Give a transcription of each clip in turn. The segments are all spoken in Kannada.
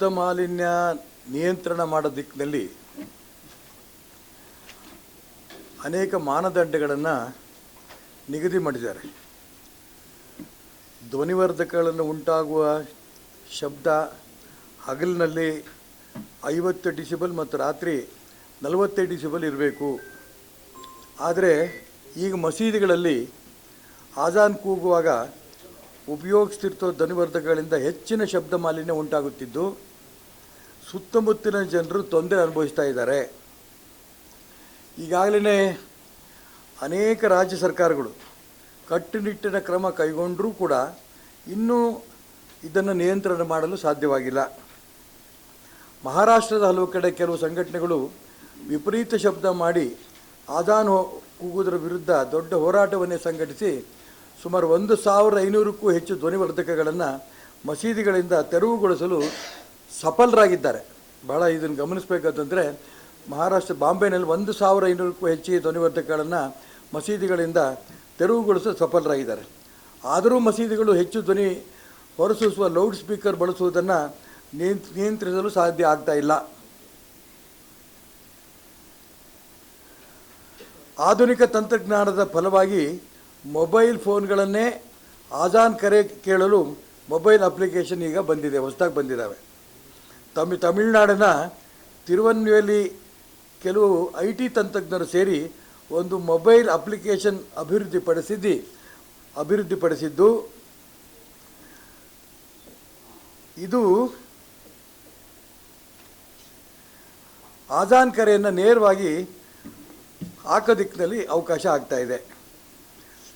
ಶಬ್ದ ಮಾಲಿನ್ಯ ನಿಯಂತ್ರಣ ಮಾಡೋ ದಿಕ್ಕಿನಲ್ಲಿ ಅನೇಕ ಮಾನದಂಡಗಳನ್ನು ನಿಗದಿ ಮಾಡಿದ್ದಾರೆ. ಧ್ವನಿವರ್ಧಕಗಳನ್ನು ಉಂಟಾಗುವ ಶಬ್ದ ಹಗಲಿನಲ್ಲಿ ಐವತ್ತು ಡಿಸಿಬಲ್ ಮತ್ತು ರಾತ್ರಿ ನಲವತ್ತೈದು ಡಿಸಿಬಲ್ ಇರಬೇಕು. ಆದರೆ ಈಗ ಮಸೀದಿಗಳಲ್ಲಿ ಆಜಾನ್ ಕೂಗುವಾಗ ಉಪಯೋಗಿಸ್ತಿರ್ತೋ ಧ್ವನಿವರ್ಧಕಗಳಿಂದ ಹೆಚ್ಚಿನ ಶಬ್ದ ಮಾಲಿನ್ಯ ಉಂಟಾಗುತ್ತಿದ್ದು ಸುತ್ತಮುತ್ತಲಿನ ಜನರು ತೊಂದರೆ ಅನುಭವಿಸ್ತಾ ಇದ್ದಾರೆ. ಈಗಾಗಲೇ ಅನೇಕ ರಾಜ್ಯ ಸರ್ಕಾರಗಳು ಕಟ್ಟುನಿಟ್ಟಿನ ಕ್ರಮ ಕೈಗೊಂಡರೂ ಕೂಡ ಇನ್ನೂ ಇದನ್ನು ನಿಯಂತ್ರಣ ಮಾಡಲು ಸಾಧ್ಯವಾಗಿಲ್ಲ. ಮಹಾರಾಷ್ಟ್ರದ ಹಲವು ಕಡೆ ಕೆಲವು ಸಂಘಟನೆಗಳು ವಿಪರೀತ ಶಬ್ದ ಮಾಡಿ ಆದಾನ್ ಕೂಗುವುದರ ವಿರುದ್ಧ ದೊಡ್ಡ ಹೋರಾಟವನ್ನೇ ಸಂಘಟಿಸಿ ಸುಮಾರು ಒಂದು ಸಾವಿರದ ಐನೂರಕ್ಕೂ ಹೆಚ್ಚು ಧ್ವನಿವರ್ಧಕಗಳನ್ನು ಮಸೀದಿಗಳಿಂದ ತೆರವುಗೊಳಿಸಲು ಸಫಲರಾಗಿದ್ದಾರೆ. ಬಹಳ ಇದನ್ನು ಗಮನಿಸಬೇಕಂತಂದರೆ ಮಹಾರಾಷ್ಟ್ರ ಬಾಂಬೆನಲ್ಲಿ ಒಂದು ಸಾವಿರ ಇನ್ನೂರಕ್ಕೂ ಹೆಚ್ಚು ಧ್ವನಿವರ್ಧಕಗಳನ್ನು ಮಸೀದಿಗಳಿಂದ ತೆರವುಗೊಳಿಸಲು ಸಫಲರಾಗಿದ್ದಾರೆ. ಆದರೂ ಮಸೀದಿಗಳು ಹೆಚ್ಚು ಧ್ವನಿ ಹೊರಸೂಸುವ ಲೌಡ್ ಸ್ಪೀಕರ್ ಬಳಸುವುದನ್ನು ನಿಯಂತ್- ನಿಯಂತ್ರಿಸಲು ಸಾಧ್ಯ ಆಗ್ತಾ ಇಲ್ಲ. ಆಧುನಿಕ ತಂತ್ರಜ್ಞಾನದ ಫಲವಾಗಿ ಮೊಬೈಲ್ ಫೋನ್ಗಳನ್ನೇ ಆಜಾನ್ ಕರೆ ಕೇಳಲು ಮೊಬೈಲ್ ಅಪ್ಲಿಕೇಶನ್ ಈಗ ಬಂದಿದೆ, ಹೊಸದಾಗಿ ಬಂದಿದ್ದಾವೆ ತಮಿ ತಮಿಳುನಾಡಿನ ತಿರುವನ್ವೇಲಿ ಕೆಲವು ಐ ಟಿ ತಂತ್ರಜ್ಞರು ಸೇರಿ ಒಂದು ಮೊಬೈಲ್ ಅಪ್ಲಿಕೇಶನ್ ಅಭಿವೃದ್ಧಿಪಡಿಸಿದ್ದು ಅಭಿವೃದ್ಧಿಪಡಿಸಿದ್ದು. ಇದು ಆಜಾನ್ ಕರೆಯನ್ನು ನೇರವಾಗಿ ಹಾಕೋ ದಿಕ್ಕಿನಲ್ಲಿ ಅವಕಾಶ ಆಗ್ತಾ ಇದೆ.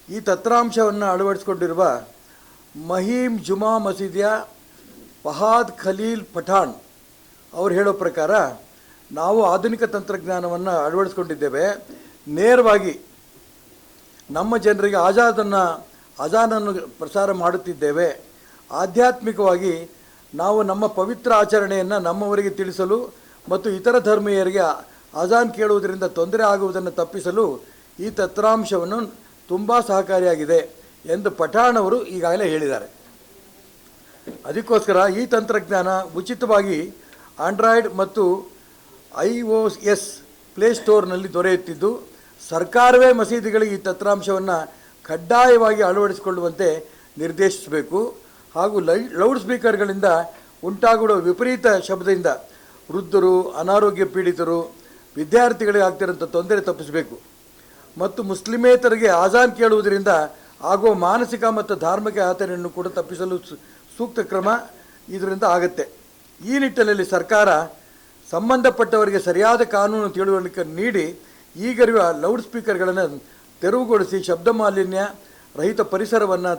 ಈ ತತ್ರಾಂಶವನ್ನು ಅಳವಡಿಸಿಕೊಂಡಿರುವ ಮಹೀಮ್ ಜುಮಾ ಮಸೀದಿಯ ಫಹಾದ್ ಖಲೀಲ್ ಪಠಾಣ್ ಅವರು ಹೇಳೋ ಪ್ರಕಾರ ನಾವು ಆಧುನಿಕ ತಂತ್ರಜ್ಞಾನವನ್ನು ಅಳವಡಿಸ್ಕೊಂಡಿದ್ದೇವೆ. ನೇರವಾಗಿ ನಮ್ಮ ಜನರಿಗೆ ಆಜಾದನ್ನು ಅಜಾನನ್ನು ಪ್ರಸಾರ ಮಾಡುತ್ತಿದ್ದೇವೆ. ಆಧ್ಯಾತ್ಮಿಕವಾಗಿ ನಾವು ನಮ್ಮ ಪವಿತ್ರ ಆಚರಣೆಯನ್ನು ನಮ್ಮವರಿಗೆ ತಿಳಿಸಲು ಮತ್ತು ಇತರ ಧರ್ಮೀಯರಿಗೆ ಅಜಾನ್ ಕೇಳುವುದರಿಂದ ತೊಂದರೆ ಆಗುವುದನ್ನು ತಪ್ಪಿಸಲು ಈ ತತ್ರಾಂಶವನ್ನು ತುಂಬ ಸಹಕಾರಿಯಾಗಿದೆ ಎಂದು ಪಠಾಣ್ ಅವರು ಈಗಾಗಲೇ ಹೇಳಿದ್ದಾರೆ. ಅದಕ್ಕೋಸ್ಕರ ಈ ತಂತ್ರಜ್ಞಾನ ಉಚಿತವಾಗಿ ಆಂಡ್ರಾಯ್ಡ್ ಮತ್ತು ಐ ಒ ಎಸ್ ಪ್ಲೇಸ್ಟೋರ್ನಲ್ಲಿ ದೊರೆಯುತ್ತಿದ್ದು, ಸರ್ಕಾರವೇ ಮಸೀದಿಗಳಿಗೆ ಈ ತತ್ರಾಂಶವನ್ನು ಕಡ್ಡಾಯವಾಗಿ ಅಳವಡಿಸಿಕೊಳ್ಳುವಂತೆ ನಿರ್ದೇಶಿಸಬೇಕು. ಹಾಗೂ ಲೌಡ್ ಸ್ಪೀಕರ್ಗಳಿಂದ ಉಂಟಾಗುವ ವಿಪರೀತ ಶಬ್ದದಿಂದ ವೃದ್ಧರು, ಅನಾರೋಗ್ಯ ಪೀಡಿತರು, ವಿದ್ಯಾರ್ಥಿಗಳಿಗೆ ಆಗ್ತಿರೋಂಥ ತೊಂದರೆ ತಪ್ಪಿಸಬೇಕು. ಮತ್ತು ಮುಸ್ಲಿಮೇತರಿಗೆ ಆಜಾನ್ ಕೇಳುವುದರಿಂದ ಆಗುವ ಮಾನಸಿಕ ಮತ್ತು ಧಾರ್ಮಿಕ ಆತನೆಯನ್ನು ಕೂಡ ತಪ್ಪಿಸಲು ಸೂಕ್ತ ಕ್ರಮ ಇದರಿಂದ ಆಗುತ್ತೆ. ಈ ನಿಟ್ಟಿನಲ್ಲಿ ಸರ್ಕಾರ ಸಂಬಂಧಪಟ್ಟವರಿಗೆ ಸರಿಯಾದ ಕಾನೂನು ತಿಳುವಳಿಕೆ ನೀಡಿ ಈಗಿರುವ ಲೌಡ್ ಸ್ಪೀಕರ್ಗಳನ್ನು ತೆರವುಗೊಳಿಸಿ ಶಬ್ದ ಮಾಲಿನ್ಯ ರಹಿತ ಪರಿಸರವನ್ನು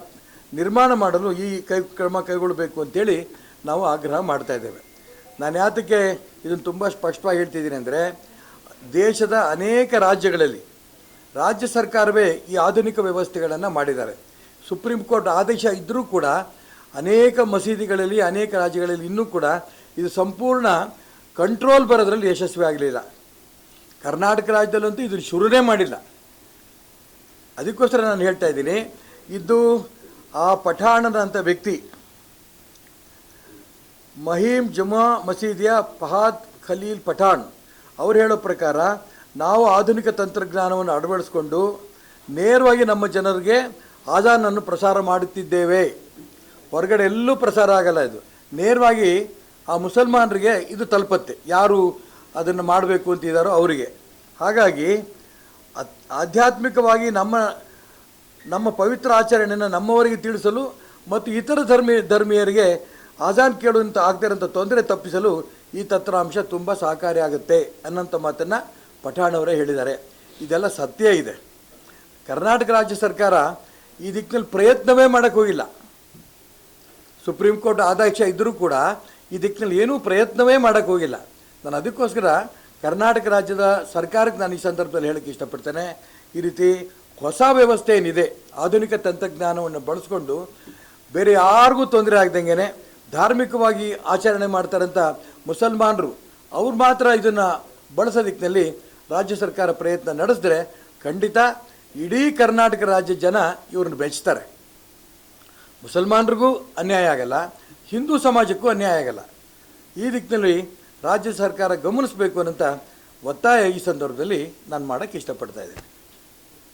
ನಿರ್ಮಾಣ ಮಾಡಲು ಈ ಕೈ ಕ್ರಮ ಕೈಗೊಳ್ಳಬೇಕು ಅಂತೇಳಿ ನಾವು ಆಗ್ರಹ ಮಾಡ್ತಾ ಇದ್ದೇವೆ. ನಾನು ಯಾತಕ್ಕೆ ಇದನ್ನು ತುಂಬ ಸ್ಪಷ್ಟವಾಗಿ ಹೇಳ್ತಿದ್ದೀನಿ ಅಂದರೆ ದೇಶದ ಅನೇಕ ರಾಜ್ಯಗಳಲ್ಲಿ ರಾಜ್ಯ ಸರ್ಕಾರವೇ ಈ ಆಧುನಿಕ ವ್ಯವಸ್ಥೆಗಳನ್ನು ಮಾಡಿದ್ದಾರೆ. ಸುಪ್ರೀಂ ಕೋರ್ಟ್ ಆದೇಶ ಇದ್ದರೂ ಕೂಡ ಅನೇಕ ಮಸೀದಿಗಳಲ್ಲಿ, ಅನೇಕ ರಾಜ್ಯಗಳಲ್ಲಿ ಇನ್ನೂ ಕೂಡ ಇದು ಸಂಪೂರ್ಣ ಕಂಟ್ರೋಲ್ ಬರೋದ್ರಲ್ಲಿ ಯಶಸ್ವಿ ಆಗಲಿಲ್ಲ. ಕರ್ನಾಟಕ ರಾಜ್ಯದಲ್ಲಂತೂ ಇದನ್ನು ಶುರುನೇ ಮಾಡಿಲ್ಲ. ಅದಕ್ಕೋಸ್ಕರ ನಾನು ಹೇಳ್ತಾ ಇದ್ದೀನಿ, ಇದು ಆ ಪಠಾಣದಂಥ ವ್ಯಕ್ತಿ ಮಹೀಮ್ ಜಮಾ ಮಸೀದಿಯ ಫಹಾದ್ ಖಲೀಲ್ ಪಠಾಣ್ ಅವ್ರು ಹೇಳೋ ಪ್ರಕಾರ ನಾವು ಆಧುನಿಕ ತಂತ್ರಜ್ಞಾನವನ್ನು ಅಳವಡಿಸ್ಕೊಂಡು ನೇರವಾಗಿ ನಮ್ಮ ಜನರಿಗೆ ಆಜಾನನ್ನು ಪ್ರಸಾರ ಮಾಡುತ್ತಿದ್ದೇವೆ. ಹೊರಗಡೆ ಎಲ್ಲೂ ಪ್ರಸಾರ ಆಗಲ್ಲ ಇದು. ನೇರವಾಗಿ ಆ ಮುಸಲ್ಮಾನರಿಗೆ ಇದು ತಲುಪತ್ತೆ. ಯಾರು ಅದನ್ನು ಮಾಡಬೇಕು ಅಂತಿದ್ದಾರೋ ಅವರಿಗೆ. ಹಾಗಾಗಿ ಆಧ್ಯಾತ್ಮಿಕವಾಗಿ ನಮ್ಮ ನಮ್ಮ ಪವಿತ್ರ ಆಚರಣೆಯನ್ನು ನಮ್ಮವರಿಗೆ ತಿಳಿಸಲು ಮತ್ತು ಇತರ ಧರ್ಮಿ, ಧರ್ಮೀಯರಿಗೆ ಆಜಾನ್ ಕೇಳುವಂಥ ಆಗ್ತಿರೋಂಥ ತೊಂದರೆ ತಪ್ಪಿಸಲು ಈ ತತ್ರಾಂಶ ತುಂಬ ಸಹಕಾರಿಯಾಗುತ್ತೆ ಅನ್ನೋಂಥ ಮಾತನ್ನು ಪಠಾಣವರೇ ಹೇಳಿದ್ದಾರೆ. ಇದೆಲ್ಲ ಸತ್ಯ ಇದೆ. ಕರ್ನಾಟಕ ರಾಜ್ಯ ಸರ್ಕಾರ ಈ ದಿಕ್ಕಿನಲ್ಲಿ ಪ್ರಯತ್ನವೇ ಮಾಡೋಕ್ಕೆ ಹೋಗಿಲ್ಲ. ಸುಪ್ರೀಂ ಕೋರ್ಟ್ ಆದೇಶ ಇದ್ದರೂ ಕೂಡ ಈ ದಿಕ್ಕಿನಲ್ಲಿ ಏನೂ ಪ್ರಯತ್ನವೇ ಮಾಡೋಕ್ಕೆ ಹೋಗಿಲ್ಲ. ನಾನು ಅದಕ್ಕೋಸ್ಕರ ಕರ್ನಾಟಕ ರಾಜ್ಯದ ಸರ್ಕಾರಕ್ಕೆ ನಾನು ಈ ಸಂದರ್ಭದಲ್ಲಿ ಹೇಳಕ್ಕೆ ಇಷ್ಟಪಡ್ತೇನೆ. ಈ ರೀತಿ ಹೊಸ ವ್ಯವಸ್ಥೆ ಏನಿದೆ, ಆಧುನಿಕ ತಂತ್ರಜ್ಞಾನವನ್ನು ಬಳಸ್ಕೊಂಡು ಬೇರೆ ಯಾರಿಗೂ ತೊಂದರೆ ಆಗ್ದಂಗೆ ಧಾರ್ಮಿಕವಾಗಿ ಆಚರಣೆ ಮಾಡ್ತಾರಂಥ ಮುಸಲ್ಮಾನರು, ಅವ್ರು ಮಾತ್ರ ಇದನ್ನು ಬಳಸೋ ದಿಕ್ಕಿನಲ್ಲಿ ರಾಜ್ಯ ಸರ್ಕಾರ ಪ್ರಯತ್ನ ನಡೆಸಿದ್ರೆ ಖಂಡಿತ ಇಡೀ ಕರ್ನಾಟಕ ರಾಜ್ಯ ಜನ ಇವ್ರನ್ನ ಬೆಳೆಸ್ತಾರೆ ಮುಸಲ್ಮಾನರಿಗೂ ಅನ್ಯಾಯ ಆಗಲ್ಲ, ಹಿಂದೂ ಸಮಾಜಕ್ಕೂ ಅನ್ಯಾಯ ಆಗಲ್ಲ. ಈ ದಿಕ್ಕಿನಲ್ಲಿ ರಾಜ್ಯ ಸರ್ಕಾರ ಗಮನಿಸಬೇಕು ಅನ್ನೋಂಥ ಒತ್ತಾಯ ಈ ಸಂದರ್ಭದಲ್ಲಿ ನಾನು ಮಾಡೋಕ್ಕೆ ಇಷ್ಟಪಡ್ತಾ ಇದ್ದೇನೆ.